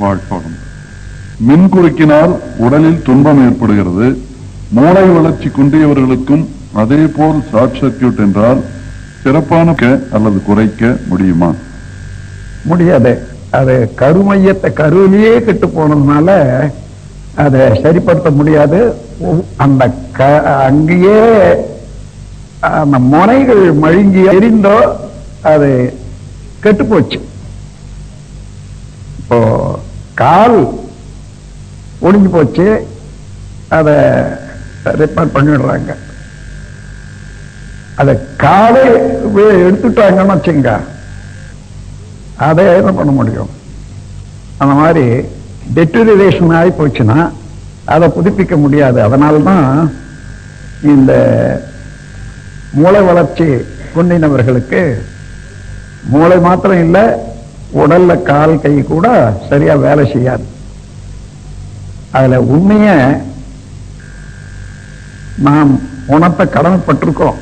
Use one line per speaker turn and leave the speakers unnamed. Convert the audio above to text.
வாழ்க்கணும் மின்குறுக்கினால் உடலில் துன்பம் ஏற்படுகிறது. மூளை வளர்ச்சி குன்றியவர்களுக்கும் அதே போல் ஷார்ட் சர்க்கியூட் என்றால் சிறப்பான அல்லது குறைக்க முடியுமா?
முடியாது. அது கருமையத்தை கருவிலேயே கெட்டு போனதுனால அதை சரிப்படுத்த முடியாது. அந்த க அங்கேயே அந்த முனைகள் மழுங்கி எரிந்தோ அது கெட்டு போச்சு. இப்போ கால் ஒடிஞ்சு போச்சு. அதை ரிப்பேர் பண்ணிடுறாங்க. அதை காலை எடுத்துட்டாங்கன்னு வச்சுங்க. அதை என்ன பண்ண முடியும்? அந்த மாதிரி டெட்டரிவேஷன் ஆகி போச்சுன்னா அதை புதுப்பிக்க முடியாது. அதனால்தான் இந்த மூளை வளர்ச்சி கொண்டினவர்களுக்கு மூளை மாத்திரம் இல்லை உடல்ல கால் கை கூட சரியா வேலை செய்யாது. அதுல உண்மைய நாம் உணத்தை கடமைப்பட்டிருக்கோம்